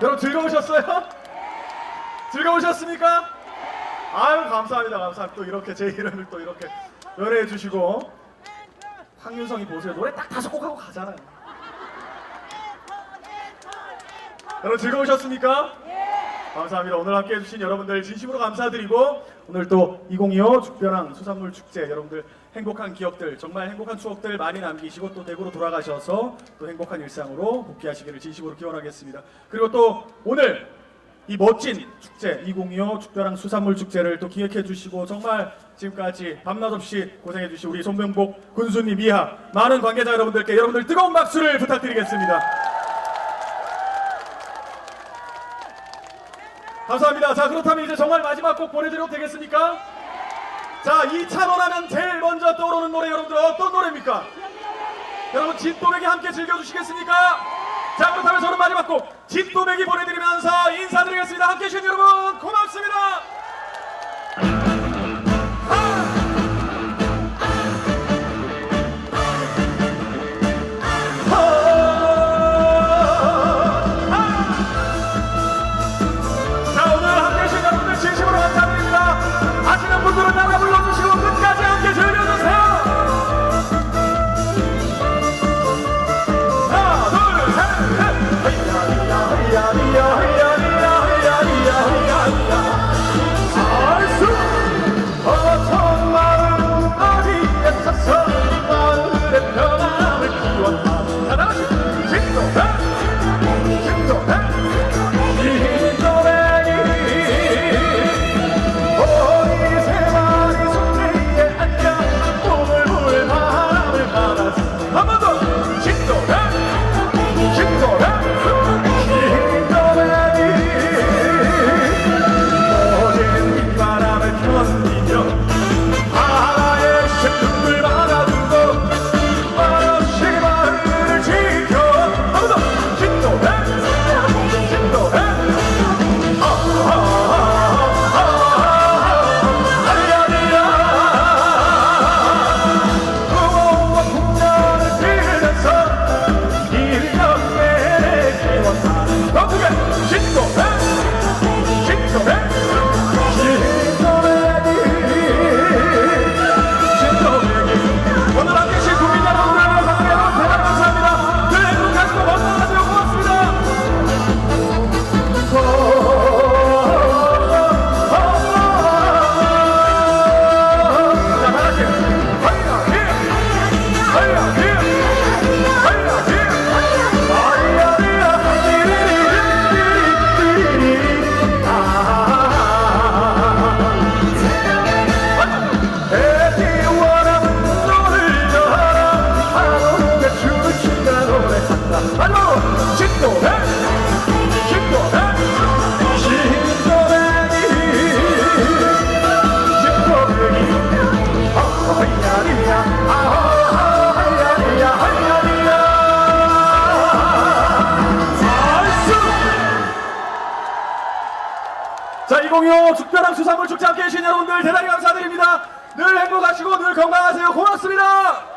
여러분 즐거우셨어요? 즐거우셨습니까? 아유 감사합니다 감사합니다 또 이렇게 제 이름을 또 이렇게 연애해 주시고 황윤성이 보세요 노래 딱 다섯 곡 하고 가잖아요 여러분 즐거우셨습니까? 감사합니다 오늘 함께 해주신 여러분들 진심으로 감사드리고 오늘 또 2025 죽변왕 수산물 축제 여러분들 행복한 기억들 정말 행복한 추억들 많이 남기시고 또 대구로 돌아가셔서 또 행복한 일상으로 복귀하시기를 진심으로 기원하겠습니다 그리고 또 오늘 이 멋진 축제 2025 죽벼랑 수산물 축제를 또 기획해 주시고 정말 지금까지 밤낮 없이 고생해 주신 우리 손병복 군수님 이하 많은 관계자 여러분들께 여러분들 뜨거운 박수를 부탁드리겠습니다. 감사합니다. 자 그렇다면 이제 정말 마지막 곡 보내드려도 되겠습니까? 자 이 찬원하면 제일 먼저 떠오르는 노래 여러분들 어떤 노래입니까? 여러분 진또배기 함께 즐겨주시겠습니까? 자 그렇다면 저는 마지막 곡 진또배기 보내드리면서 인사드리겠습니다 함께 해주신 여러분 고맙습니다 자, 2025 죽변왕 수산물 축제 함께 해주신 여러분들 대단히 감사드립니다. 늘 행복하시고 늘 건강하세요. 고맙습니다.